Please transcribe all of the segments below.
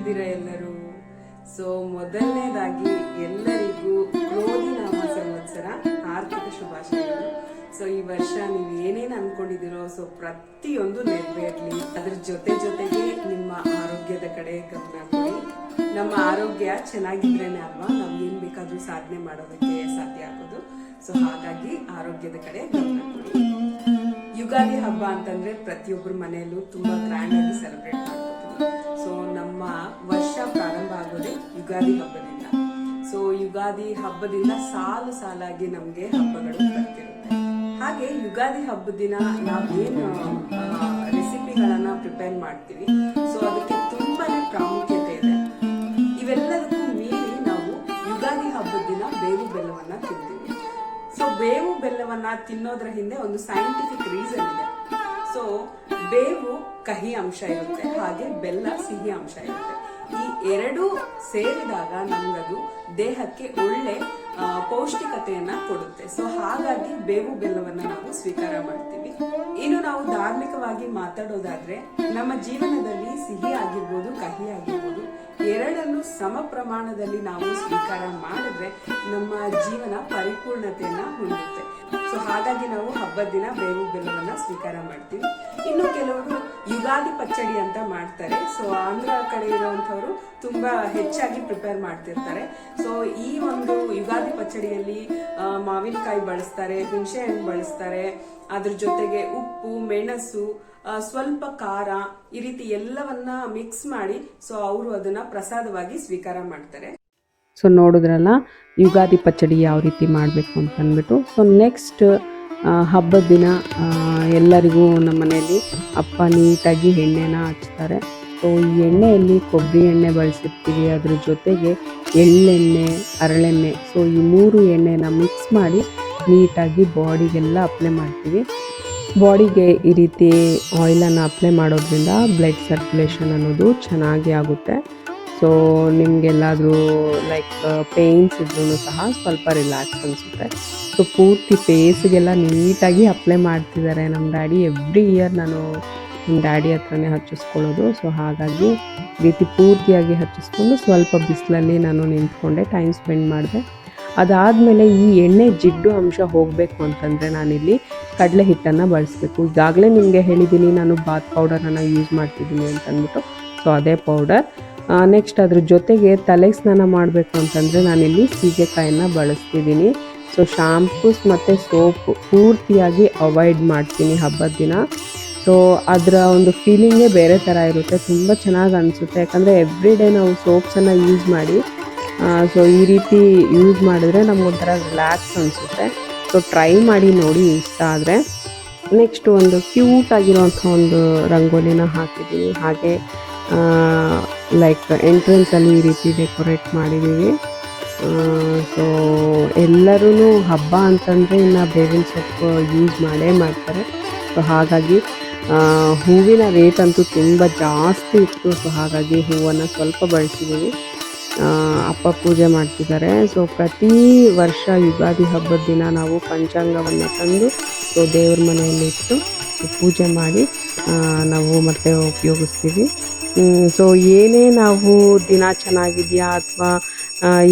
ಹೇಗಿದ್ದೀರಾ ಎಲ್ಲರೂ? ಸೊ ಮೊದಲನೇದಾಗಿ ಎಲ್ಲರಿಗೂ ಕ್ರೋಧಿ ನಾಮ ಸಂವತ್ಸರ ಆರ್ಥಿಕ ಶುಭಾಶಯಗಳು. ಸೊ ಈ ವರ್ಷ ನೀವು ಏನೇನು ಅನ್ಕೊಂಡಿದ್ದೀರೋ ಸೊ ಪ್ರತಿಯೊಂದು ನೆರವೇರ್ಲಿ. ಅದ್ರ ಜೊತೆ ಜೊತೆಗೆ ನಿಮ್ಮ ಆರೋಗ್ಯದ ಕಡೆ ಗಮನ ಕೊಡಿ. ನಮ್ಮ ಆರೋಗ್ಯ ಚೆನ್ನಾಗಿದ್ರೇನೆ ಅಲ್ವಾ? ನಾವು ಏನ್ ಬೇಕಾದ್ರೂ ಸಾಧನೆ ಮಾಡೋದಕ್ಕೆ ಸಾಧ್ಯ ಆಗೋದು. ಸೊ ಹಾಗಾಗಿ ಆರೋಗ್ಯದ ಕಡೆ ಗಮನ ಕೊಡಿ. ಯುಗಾದಿ ಹಬ್ಬ ಅಂತಂದ್ರೆ ಪ್ರತಿಯೊಬ್ಬರ ಮನೆಯಲ್ಲೂ ತುಂಬಾ ಗ್ರ್ಯಾಂಡ್ ಆಗಿ ಸೆಲೆಬ್ರೇಟ್ ಮಾಡ್ಕೋತೀವಿ ಸೊ ನಮ್ಮ ವರ್ಷ ಪ್ರಾರಂಭ ಆಗೋದೇ ಯುಗಾದಿ ಹಬ್ಬದಿಂದ. ಸೊ ಯುಗಾದಿ ಹಬ್ಬದಿಂದ ಸಾಲು ಸಾಲಾಗಿ ನಮ್ಗೆ ಹಬ್ಬಗಳು ಬರ್ತಿರುತ್ತೆ. ಹಾಗೆ ಯುಗಾದಿ ಹಬ್ಬದ ದಿನ ನಾವೇನು ರೆಸಿಪಿಗಳನ್ನ ಪ್ರಿಪೇರ್ ಮಾಡ್ತೀವಿ. ಸೊ ಅದಕ್ಕೆ ತುಂಬಾನೇ ಪ್ರಾಮುಖ್ಯತೆ ಇದೆ. ಇವೆಲ್ಲದಕ್ಕೂ ಮೀರಿ ನಾವು ಯುಗಾದಿ ಹಬ್ಬದ ದಿನ ಬೇವು ಬೆಲ್ಲವನ್ನ ತಿಂತೀವಿ. ಸೊ ಬೇವು ಬೆಲ್ಲವನ್ನ ತಿನ್ನೋದ್ರ ಹಿಂದೆ ಒಂದು ಸೈಂಟಿಫಿಕ್ ರೀಸನ್ ಇದೆ. ಸೊ ಬೇವು ಕಹಿ ಅಂಶ ಇರುತ್ತೆ, ಹಾಗೆ ಬೆಲ್ಲ ಸಿಹಿ ಅಂಶ ಇರುತ್ತೆ. ಈ ಎರಡು ಸೇರಿದಾಗ ನಮ್ಗದು ದೇಹಕ್ಕೆ ಒಳ್ಳೆ ಪೌಷ್ಟಿಕತೆಯನ್ನ ಕೊಡುತ್ತೆ. ಸೊ ಹಾಗಾಗಿ ಬೇವು ಬೆಲ್ಲವನ್ನ ನಾವು ಸ್ವೀಕಾರ ಮಾಡ್ತೀವಿ. ಇನ್ನು ನಾವು ಧಾರ್ಮಿಕವಾಗಿ ಮಾತಾಡೋದಾದ್ರೆ ನಮ್ಮ ಜೀವನದಲ್ಲಿ ಸಿಹಿ ಆಗಿರ್ಬೋದು, ಕಹಿ ಆಗಿರ್ಬೋದು, ಎರಡನ್ನು ಸಮ ಪ್ರಮಾಣದಲ್ಲಿ ನಾವು ಸ್ವೀಕಾರ ಮಾಡಿದ್ರೆ ನಮ್ಮ ಜೀವನ ಪರಿಪೂರ್ಣತೆಯನ್ನ ಹೊಂದುತ್ತೆ. ಸೊ ಹಾಗಾಗಿ ನಾವು ಹಬ್ಬದ ದಿನ ಬೇವು ಬೆಲ್ಲವನ್ನು ಸ್ವೀಕಾರ ಮಾಡ್ತೀವಿ. ಇನ್ನು ಕೆಲವರು ಯುಗಾದಿ ಪಚ್ಚಡಿ ಅಂತ ಮಾಡ್ತಾರೆ. ಸೊ ಆಂಧ್ರ ಕಡೆ ಇರುವಂತವರು ತುಂಬಾ ಹೆಚ್ಚಾಗಿ ಪ್ರಿಪೇರ್ ಮಾಡ್ತಿರ್ತಾರೆ. ಸೊ ಈ ಒಂದು ಯುಗಾದಿ ಪಚ್ಚಡಿಯಲ್ಲಿ ಮಾವಿನಕಾಯಿ ಬಳಸ್ತಾರೆ ಹುಣಸೆ ಹಣ್ಣು ಬಳಸ್ತಾರೆ. ಅದ್ರ ಜೊತೆಗೆ ಉಪ್ಪು, ಮೆಣಸು ಸ್ವಲ್ಪ ಖಾರ ಈ ರೀತಿ ಎಲ್ಲವನ್ನ ಮಿಕ್ಸ್ ಮಾಡಿ ಸೊ ಅವರು ಅದನ್ನ ಪ್ರಸಾದವಾಗಿ ಸ್ವೀಕಾರ ಮಾಡ್ತಾರೆ. ಸೊ ನೋಡಿದ್ರಲ್ಲ, ಯುಗಾದಿ ಪಚ್ಚಡಿ ಯಾವ ರೀತಿ ಮಾಡಬೇಕು ಅಂತ ಅಂದ್ಬಿಟ್ಟು. ಸೊ ನೆಕ್ಸ್ಟ್ ಹಬ್ಬದ ದಿನ ಎಲ್ಲರಿಗೂ ನಮ್ಮ ಮನೆಯಲ್ಲಿ ಅಪ್ಪ ನೀಟಾಗಿ ಎಣ್ಣೆನ ಹಚ್ತಾರೆ. ಸೊ ಈ ಎಣ್ಣೆಯಲ್ಲಿ ಕೊಬ್ಬರಿ ಎಣ್ಣೆ ಬಳಸಿರ್ತೀವಿ. ಅದ್ರ ಜೊತೆಗೆ ಎಳ್ಳೆಣ್ಣೆ ಹರಳೆಣ್ಣೆ ಸೊ ಈ ಮೂರು ಎಣ್ಣೆನ ಮಿಕ್ಸ್ ಮಾಡಿ ನೀಟಾಗಿ ಬಾಡಿಗೆಲ್ಲ ಅಪ್ಲೈ ಮಾಡ್ತೀವಿ. ಬಾಡಿಗೆ ಈ ರೀತಿ ಆಯಿಲನ್ನು ಅಪ್ಲೈ ಮಾಡೋದ್ರಿಂದ ಬ್ಲಡ್ ಸರ್ಕ್ಯುಲೇಷನ್ ಅನ್ನೋದು ಚೆನ್ನಾಗಿ ಆಗುತ್ತೆ. ಸೊ ನಿಮಗೆಲ್ಲಾದರೂ ಲೈಕ್ ಪೇಯ್ನ್ಸ್ ಇದ್ರೂ ಸಹ ಸ್ವಲ್ಪ ರಿಲ್ಯಾಕ್ಸ್ ಅನಿಸುತ್ತೆ. ಸೊ ಪೂರ್ತಿ ಫೇಸ್ಗೆಲ್ಲ ನೀಟಾಗಿ ಅಪ್ಲೈ ಮಾಡ್ತಿದ್ದಾರೆ ನಮ್ಮ ಡ್ಯಾಡಿ. ಎವ್ರಿ ಇಯರ್ ನಾನು ನಮ್ಮ ಡ್ಯಾಡಿ ಹತ್ರನೇ ಹಚ್ಚಿಸ್ಕೊಳ್ಳೋದು. ಸೊ ಹಾಗಾಗಿ ರೀತಿ ಪೂರ್ತಿಯಾಗಿ ಹಚ್ಚಿಸ್ಕೊಂಡು ಸ್ವಲ್ಪ ಬಿಸಿಲಲ್ಲಿ ನಾನು ನಿಂತ್ಕೊಂಡೆ ಟೈಮ್ ಸ್ಪೆಂಡ್ ಮಾಡಿದೆ. ಅದಾದಮೇಲೆ ಈ ಎಣ್ಣೆ ಜಿಡ್ಡು ಅಂಶ ಹೋಗಬೇಕು ಅಂತಂದರೆ ನಾನಿಲ್ಲಿ ಕಡಲೆ ಹಿಟ್ಟನ್ನು ಬಳಸಬೇಕು. ಈಗಾಗಲೇ ನಿಮಗೆ ಹೇಳಿದ್ದೀನಿ ನಾನು ಬಾತ್ ಪೌಡರನ್ನು ಯೂಸ್ ಮಾಡ್ತಿದ್ದೀನಿ ಅಂತಂದ್ಬಿಟ್ಟು. ಸೊ ಅದೇ ಪೌಡರ್ ನೆಕ್ಸ್ಟ್ ಅದ್ರ ಜೊತೆಗೆ ತಲೆಗೆ ಸ್ನಾನ ಮಾಡಬೇಕು ಅಂತಂದರೆ ನಾನಿಲ್ಲಿ ಸೀಗೆಕಾಯನ್ನು ಬಳಸ್ತಿದ್ದೀನಿ. ಸೊ ಶಾಂಪೂಸ್ ಮತ್ತು ಸೋಪ್ ಪೂರ್ತಿಯಾಗಿ ಅವಾಯ್ಡ್ ಮಾಡ್ತೀನಿ ಹಬ್ಬದ ದಿನ. ಸೊ ಅದರ ಒಂದು ಫೀಲಿಂಗೇ ಬೇರೆ ಥರ ಇರುತ್ತೆ. ತುಂಬ ಚೆನ್ನಾಗಿ ಅನಿಸುತ್ತೆ. ಯಾಕಂದರೆ ಎವ್ರಿ ಡೇ ನಾವು ಸೋಪ್ಸನ್ನು ಯೂಸ್ ಮಾಡಿ ಸೊ ಈ ರೀತಿ ಯೂಸ್ ಮಾಡಿದ್ರೆ ನಮಗೊಂಥರ ರಿಲ್ಯಾಕ್ಸ್ ಅನಿಸುತ್ತೆ. ಸೊ ಟ್ರೈ ಮಾಡಿ ನೋಡಿ ಇಷ್ಟ ಆದರೆ. ನೆಕ್ಸ್ಟ್ ಒಂದು ಕ್ಯೂಟ್ ಆಗಿರೋಂಥ ಒಂದು ರಂಗೋಲಿನ ಹಾಕಿದ್ದೀನಿ. ಹಾಗೆ ಲೈಕ್ ಎಂಟ್ರೆನ್ಸಲ್ಲಿ ಈ ರೀತಿ ಡೆಕೋರೇಟ್ ಮಾಡಿದ್ದೀವಿ. ಸೊ ಎಲ್ಲರೂ ಹಬ್ಬ ಅಂತಂದರೆ ಇನ್ನು ಬೇವಿನ ಸೊಪ್ಪು ಯೂಸ್ ಮಾಡೇ ಮಾಡ್ತಾರೆ. ಸೊ ಹಾಗಾಗಿ ಹೂವಿನ ರೇಟ್ ಅಂತೂ ತುಂಬ ಜಾಸ್ತಿ ಇತ್ತು. ಸೊ ಹಾಗಾಗಿ ಹೂವನ್ನು ಸ್ವಲ್ಪ ಬಳಸಿದ್ದೀವಿ ಅಪ್ಪ ಪೂಜೆ ಮಾಡ್ತಿದ್ದಾರೆ. ಸೊ ಪ್ರತಿ ವರ್ಷ ಯುಗಾದಿ ಹಬ್ಬದ ದಿನ ನಾವು ಪಂಚಾಂಗವನ್ನು ತಂದು ಸೊ ದೇವ್ರ ಮನೆಯಲ್ಲಿ ಇಟ್ಟು ಪೂಜೆ ಮಾಡಿ ನಾವು ಮತ್ತೆ ಉಪಯೋಗಿಸ್ತೀವಿ. ಸೊ ಏನೇ ನಾವು ದಿನ ಚೆನ್ನಾಗಿದೆಯಾ ಅಥವಾ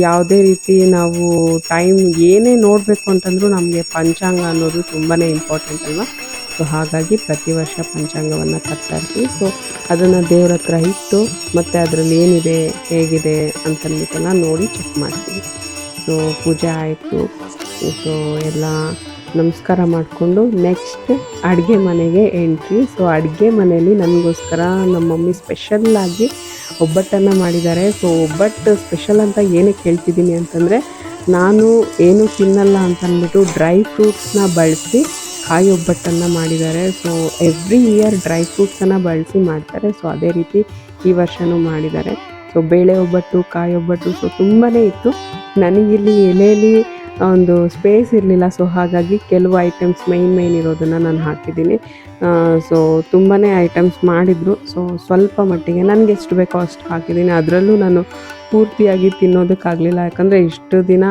ಯಾವುದೇ ರೀತಿ ನಾವು ಟೈಮ್ ಏನೇ ನೋಡಬೇಕು ಅಂತಂದರೂ ನಮಗೆ ಪಂಚಾಂಗ ಅನ್ನೋದು ತುಂಬಾ ಇಂಪಾರ್ಟೆಂಟ್ ಅಲ್ವಾ? ಸೊ ಹಾಗಾಗಿ ಪ್ರತಿ ವರ್ಷ ಪಂಚಾಂಗವನ್ನು ತರ್ತಾ ಇರ್ತೀವಿ. ಸೊ ಅದನ್ನು ದೇವ್ರ ಹತ್ರ ಇಟ್ಟು ಮತ್ತು ಅದರಲ್ಲಿ ಏನಿದೆ, ಹೇಗಿದೆ ಅಂತಂದ್ಬಿಟ್ಟೆಲ್ಲ ನೋಡಿ ಚೆಕ್ ಮಾಡ್ತೀವಿ. ಸೊ ಪೂಜೆ ಆಯಿತು. ಸೊ ಎಲ್ಲ ನಮಸ್ಕಾರ ಮಾಡಿಕೊಂಡು ನೆಕ್ಸ್ಟ್ ಅಡುಗೆ ಮನೆಗೆ ಎಂಟ್ರಿ ಸೊ ಅಡುಗೆ ಮನೆಯಲ್ಲಿ ನನಗೋಸ್ಕರ ನಮ್ಮ ಮಮ್ಮಿ ಸ್ಪೆಷಲ್ಲಾಗಿ ಒಬ್ಬಟ್ಟನ್ನು ಮಾಡಿದ್ದಾರೆ. ಸೊ ಒಬ್ಬಟ್ಟು ಸ್ಪೆಷಲ್ ಅಂತ ಏನಕ್ಕೆ ಹೇಳ್ತಿದ್ದೀನಿ ಅಂತಂದರೆ, ನಾನು ಏನು ತಿನ್ನಲ್ಲ ಅಂತಂದ್ಬಿಟ್ಟು ಡ್ರೈ ಫ್ರೂಟ್ಸ್ನ ಬಳಸಿ ಕಾಯಿ ಒಬ್ಬಟ್ಟನ್ನು ಮಾಡಿದ್ದಾರೆ. ಸೊ ಎವ್ರಿ ಇಯರ್ ಡ್ರೈ ಫ್ರೂಟ್ಸನ್ನು ಬಳಸಿ ಮಾಡ್ತಾರೆ. ಸೊ ಅದೇ ರೀತಿ ಈ ವರ್ಷವೂ ಮಾಡಿದ್ದಾರೆ. ಸೊ ಬೇಳೆ ಒಬ್ಬಟ್ಟು, ಕಾಯಿ ಒಬ್ಬಟ್ಟು ಸೊ ತುಂಬಾ ಇತ್ತು. ನನಗಿಲ್ಲಿ ಎಲೆಯಲ್ಲಿ ಒಂದು ಸ್ಪೇಸ್ ಇರಲಿಲ್ಲ. ಸೊ ಹಾಗಾಗಿ ಕೆಲವು ಐಟಮ್ಸ್ ಮೈನ್ ಮೈನ್ ಇರೋದನ್ನು ನಾನು ಹಾಕಿದ್ದೀನಿ. ಸೊ ತುಂಬಾ ಐಟಮ್ಸ್ ಮಾಡಿದರು. ಸೊ ಸ್ವಲ್ಪ ಮಟ್ಟಿಗೆ ನನಗೆ ಎಷ್ಟು ಬೇಕೋ ಅಷ್ಟು ಹಾಕಿದ್ದೀನಿ. ಅದರಲ್ಲೂ ನಾನು ಪೂರ್ತಿಯಾಗಿ ತಿನ್ನೋದಕ್ಕಾಗಲಿಲ್ಲ. ಯಾಕಂದರೆ ಇಷ್ಟು ದಿನ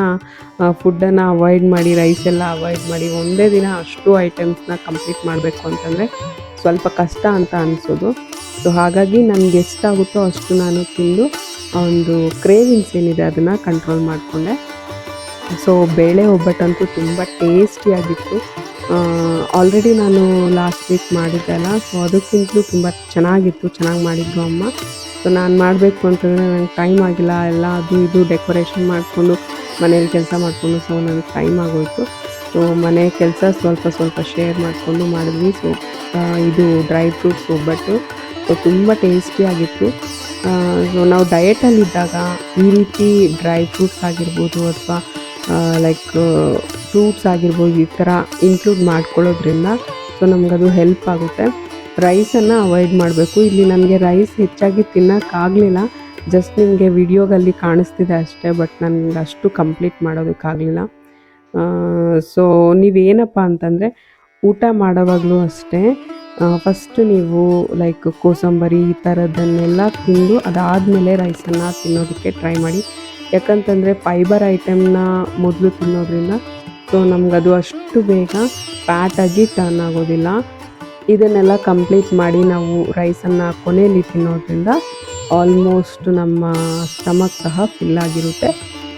ಫುಡ್ಡನ್ನು ಅವಾಯ್ಡ್ ಮಾಡಿ ರೈಸ್ ಎಲ್ಲ ಅವಾಯ್ಡ್ ಮಾಡಿ ಒಂದೇ ದಿನ ಅಷ್ಟು ಐಟಮ್ಸ್ನ ಕಂಪ್ಲೀಟ್ ಮಾಡಬೇಕು ಅಂತಂದರೆ ಸ್ವಲ್ಪ ಕಷ್ಟ ಅಂತ ಅನಿಸೋದು. ಸೊ ಹಾಗಾಗಿ ನನಗೆ ಎಷ್ಟಾಗುತ್ತೋ ಅಷ್ಟು ನಾನು ತಿಂದು ಒಂದು ಕ್ರೇವಿಂಗ್ಸ್ ಏನಿದೆ ಅದನ್ನು ಕಂಟ್ರೋಲ್ ಮಾಡಿಕೊಂಡೆ. ಸೊ ಬೇಳೆ ಒಬ್ಬಟ್ಟಂತೂ ತುಂಬ ಟೇಸ್ಟಿಯಾಗಿತ್ತು ಆಲ್ರೆಡಿ ನಾನು ಲಾಸ್ಟ್ ವೀಕ್ ಮಾಡಿದ್ದೆ ಅಲ್ಲ ಸೊ ಅದಕ್ಕಿಂತಲೂ ತುಂಬ ಚೆನ್ನಾಗಿತ್ತು, ಚೆನ್ನಾಗಿ ಮಾಡಿದ್ದು ಅಮ್ಮ. ಸೊ ನಾನು ಮಾಡಬೇಕು ಅಂತಂದರೆ ನನಗೆ ಟೈಮ್ ಆಗಿಲ್ಲ, ಎಲ್ಲ ಅದು ಇದು ಡೆಕೋರೇಷನ್ ಮಾಡಿಕೊಂಡು, ಮನೇಲಿ ಕೆಲಸ ಮಾಡಿಕೊಂಡು ಸೊ ನನಗೆ ಟೈಮ್ ಆಗೋಯಿತು. ಸೊ ಮನೆ ಕೆಲಸ ಸ್ವಲ್ಪ ಸ್ವಲ್ಪ ಶೇರ್ ಮಾಡಿಕೊಂಡು ಮಾಡಿದ್ವಿ. ಸೊ ಇದು ಡ್ರೈ ಫ್ರೂಟ್ಸ್ ಒಬ್ಬಟ್ಟು. ಸೊ ತುಂಬ ಟೇಸ್ಟಿಯಾಗಿತ್ತು ಸೊ ನಾವು ಡಯಟಲ್ಲಿದ್ದಾಗ ಈ ರೀತಿ ಡ್ರೈ ಫ್ರೂಟ್ಸ್ ಆಗಿರ್ಬೋದು ಅಥವಾ ಲೈಕ್ ಫ್ರೂಟ್ಸ್ ಆಗಿರ್ಬೋದು ಈ ಥರ ಇನ್ಕ್ಲೂಡ್ ಮಾಡ್ಕೊಳ್ಳೋದ್ರಿಂದ ಸೊ ನಮಗದು ಹೆಲ್ಪ್ ಆಗುತ್ತೆ. ರೈಸನ್ನು ಅವಾಯ್ಡ್ ಮಾಡಬೇಕು. ಇಲ್ಲಿ ನನಗೆ ರೈಸ್ ಹೆಚ್ಚಾಗಿ ತಿನ್ನೋಕ್ಕಾಗಲಿಲ್ಲ ಜಸ್ಟ್ ನಿಮಗೆ ವಿಡಿಯೋಗಲ್ಲಿ ಕಾಣಿಸ್ತಿದೆ ಅಷ್ಟೇ ಬಟ್ ನನಗೆ ಅಷ್ಟು ಕಂಪ್ಲೀಟ್ ಮಾಡೋದಕ್ಕಾಗಲಿಲ್ಲ ಸೊ ನೀವೇನಪ್ಪ ಅಂತಂದರೆ, ಊಟ ಮಾಡೋವಾಗಲೂ ಅಷ್ಟೇ ಫಸ್ಟ್ ನೀವು ಲೈಕ್ ಕೋಸಂಬರಿ ಈ ಥರದ್ದನ್ನೆಲ್ಲ ತಿಂದು ಅದಾದಮೇಲೆ ರೈಸನ್ನು ತಿನ್ನೋದಕ್ಕೆ ಟ್ರೈ ಮಾಡಿ. ಯಾಕಂತಂದರೆ ಫೈಬರ್ ಐಟಮ್ನ ಮೊದಲು ತಿನ್ನೋದ್ರಿಂದ ಸೊ ನಮಗದು ಅಷ್ಟು ಬೇಗ ಫ್ಯಾಟಾಗಿ ಟರ್ನ್ ಆಗೋದಿಲ್ಲ. ಇದನ್ನೆಲ್ಲ ಕಂಪ್ಲೀಟ್ ಮಾಡಿ ನಾವು ರೈಸನ್ನು ಕೊನೆಯಲ್ಲಿ ತಿನ್ನೋದ್ರಿಂದ ಆಲ್ಮೋಸ್ಟ್ ನಮ್ಮ ಸ್ಟಮಕ್ ಸಹ ಫಿಲ್ ಆಗಿರುತ್ತೆ.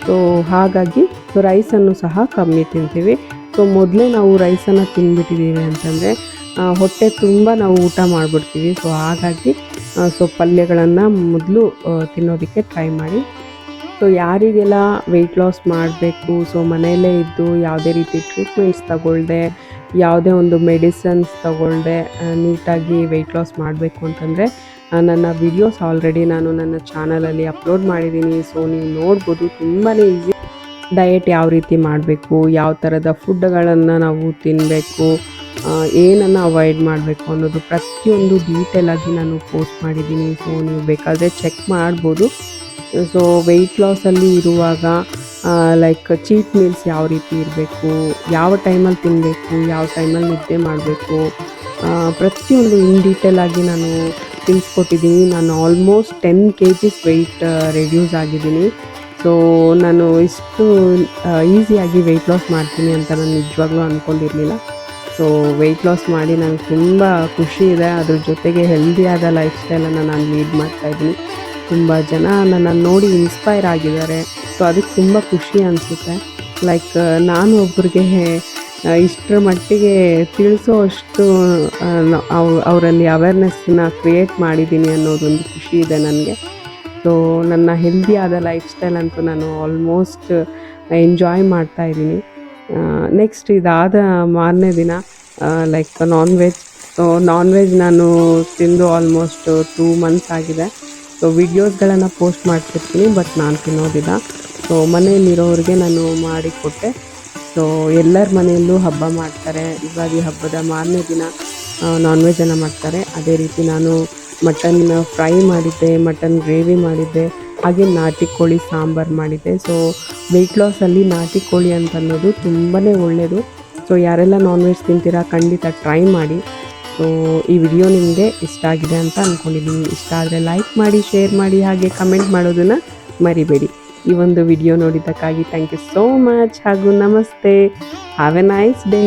ಸೊ ಹಾಗಾಗಿ ರೈಸನ್ನು ಸಹ ಕಮ್ಮಿ ತಿಂತೀವಿ. ಸೊ ಮೊದಲೇ ನಾವು ರೈಸನ್ನು ತಿಂದ್ಬಿಟ್ಟಿದ್ದೀವಿ ಅಂತಂದರೆ ಹೊಟ್ಟೆ ತುಂಬ ನಾವು ಊಟ ಮಾಡಿಬಿಡ್ತೀವಿ. ಸೊ ಹಾಗಾಗಿ ಸೊ ಪಲ್ಯಗಳನ್ನು ಮೊದಲು ತಿನ್ನೋದಕ್ಕೆ ಟ್ರೈ ಮಾಡಿ ಸೊ ಯಾರಿಗೆಲ್ಲ ವೆಯ್ಟ್ ಲಾಸ್ ಮಾಡಬೇಕು ಸೊ ಮನೆಯಲ್ಲೇ ಇದ್ದು ಯಾವುದೇ ರೀತಿ ಟ್ರೀಟ್ಮೆಂಟ್ಸ್ ತಗೊಳ್ಳದೆ ಯಾವುದೇ ಒಂದು ಮೆಡಿಸನ್ಸ್ ತಗೊಳ್ಳದೆ ನೀಟಾಗಿ ವೆಯ್ಟ್ ಲಾಸ್ ಮಾಡಬೇಕು ಅಂತಂದರೆ ನನ್ನ ವಿಡಿಯೋಸ್ ಆಲ್ರೆಡಿ ನಾನು ನನ್ನ ಚಾನಲಲ್ಲಿ ಅಪ್ಲೋಡ್ ಮಾಡಿದ್ದೀನಿ. ಸೊ ನೀವು ನೋಡ್ಬೋದು ತುಂಬಾ ಈಸಿ ಡಯೆಟ್ ಯಾವ ರೀತಿ ಮಾಡಬೇಕು, ಯಾವ ಥರದ ಫುಡ್ಗಳನ್ನು ನಾವು ತಿನ್ನಬೇಕು ಏನನ್ನು ಅವಾಯ್ಡ್ ಮಾಡಬೇಕು ಅನ್ನೋದು ಪ್ರತಿಯೊಂದು ಡೀಟೇಲಾಗಿ ನಾನು ಪೋಸ್ಟ್ ಮಾಡಿದ್ದೀನಿ. ಸೊ ನೀವು ಬೇಕಾದರೆ ಚೆಕ್ ಮಾಡ್ಬೋದು. ಸೊ ವೆಯ್ಟ್ ಲಾಸಲ್ಲಿ ಇರುವಾಗ ಲೈಕ್ ಚೀಟ್ ಮೀಲ್ಸ್ ಯಾವ ರೀತಿ ಇರಬೇಕು, ಯಾವ ಟೈಮಲ್ಲಿ ತಿನ್ನಬೇಕು ಯಾವ ಟೈಮಲ್ಲಿ ನಿದ್ದೆ ಮಾಡಬೇಕು ಪ್ರತಿಯೊಂದು ಇನ್ ಡೀಟೇಲ್ ಆಗಿ ನಾನು ತಿಳಿಸ್ಕೊಟ್ಟಿದ್ದೀನಿ ನಾನು almost ten K Gs weight reduce ಆಗಿದ್ದೀನಿ. ಸೊ ನಾನು ಇಷ್ಟು ಈಸಿಯಾಗಿ ವೆಯ್ಟ್ ಲಾಸ್ ಮಾಡ್ತೀನಿ ಅಂತ ನಾನು ನಿಜವಾಗ್ಲೂ ಅಂದ್ಕೊಂಡಿರಲಿಲ್ಲ ಸೊ ವೆಯ್ಟ್ ಲಾಸ್ ಮಾಡಿ ನನಗೆ ತುಂಬ ಖುಷಿ ಇದೆ. ಅದ್ರ ಜೊತೆಗೆ ಹೆಲ್ದಿಯಾದ ಲೈಫ್ ಸ್ಟೈಲನ್ನು ನಾನು ಲೀಡ್ ಮಾಡ್ತಾಯಿದ್ದೀನಿ ತುಂಬ ಜನ ನನ್ನನ್ನು ನೋಡಿ ಇನ್ಸ್ಪೈರ್ ಆಗಿದ್ದಾರೆ. ಸೊ ಅದಕ್ಕೆ ತುಂಬ ಖುಷಿ ಅನಿಸುತ್ತೆ. ಲೈಕ್ ನಾನು ಒಬ್ಬರಿಗೆ ಇಷ್ಟರ ಮಟ್ಟಿಗೆ ತಿಳಿಸೋ ಅಷ್ಟು ಅವರಲ್ಲಿ ಅವೇರ್ನೆಸ್ನ ಕ್ರಿಯೇಟ್ ಮಾಡಿದ್ದೀನಿ ಅನ್ನೋದೊಂದು ಖುಷಿ ಇದೆ ನನಗೆ. ಸೊ ನನ್ನ ಹೆಲ್ದಿ ಆದ ಲೈಫ್ ಸ್ಟೈಲ್ ಅಂತೂ ನಾನು ಆಲ್ಮೋಸ್ಟ್ ಎಂಜಾಯ್ ಮಾಡ್ತಾ ಇದ್ದೀನಿ. ನೆಕ್ಸ್ಟ್ ಇದಾದ ಮಾರನೇ ದಿನ like non veg so non veg ನಾನು ತಿಂದು ಆಲ್ಮೋಸ್ಟ್ ಟೂ ಮಂತ್ಸ್ ಆಗಿದೆ. ಸೊ ವಿಡಿಯೋಸ್ಗಳನ್ನು ಪೋಸ್ಟ್ ಮಾಡ್ತಿರ್ತೀನಿ ಬಟ್ ನಾನು ತಿನ್ನೋದಿಲ್ಲ. ಸೊ ಮನೆಯಲ್ಲಿರೋರಿಗೆ ನಾನು ಮಾಡಿಕೊಟ್ಟೆ ಸೊ ಎಲ್ಲರ ಮನೆಯಲ್ಲೂ ಹಬ್ಬ ಮಾಡ್ತಾರೆ. ಯುಗಾದಿ ಹಬ್ಬದ ಮಾರನೇ ದಿನ ನಾನ್ ವೆಜ್ಜನ್ನು ಮಾಡ್ತಾರೆ. ಅದೇ ರೀತಿ ನಾನು ಮಟನ್ ಫ್ರೈ ಮಾಡಿದ್ದೆ, ಮಟನ್ ಗ್ರೇವಿ ಮಾಡಿದ್ದೆ, ಹಾಗೆ ನಾಟಿ ಕೋಳಿ ಸಾಂಬಾರು ಮಾಡಿದ್ದೆ. ಸೊ ವೆಯ್ಟ್ ಲಾಸಲ್ಲಿ ನಾಟಿ ಕೋಳಿ ಅಂತ ಅನ್ನೋದು ತುಂಬಾ ಒಳ್ಳೆಯದು ಸೊ ಯಾರೆಲ್ಲ ನಾನ್ ವೆಜ್ ತಿಂತೀರಾ, ಖಂಡಿತ ಟ್ರೈ ಮಾಡಿ. ಸೊ, ಈ ವಿಡಿಯೋ ನಿಮಗೆ ಇಷ್ಟ ಆಗಿದೆ ಅಂತ ಅಂದ್ಕೊಂಡಿದ್ದೀನಿ ಇಷ್ಟ ಆದರೆ ಲೈಕ್ ಮಾಡಿ ಶೇರ್ ಮಾಡಿ, ಹಾಗೆ ಕಮೆಂಟ್ ಮಾಡೋದನ್ನು ಮರಿಬೇಡಿ. ಈ ಒಂದು ವಿಡಿಯೋ ನೋಡಿದ್ದಕ್ಕಾಗಿ ಥ್ಯಾಂಕ್ ಯು ಸೋ ಮಚ್ ಹಾಗೂ ನಮಸ್ತೆ. Have A nice day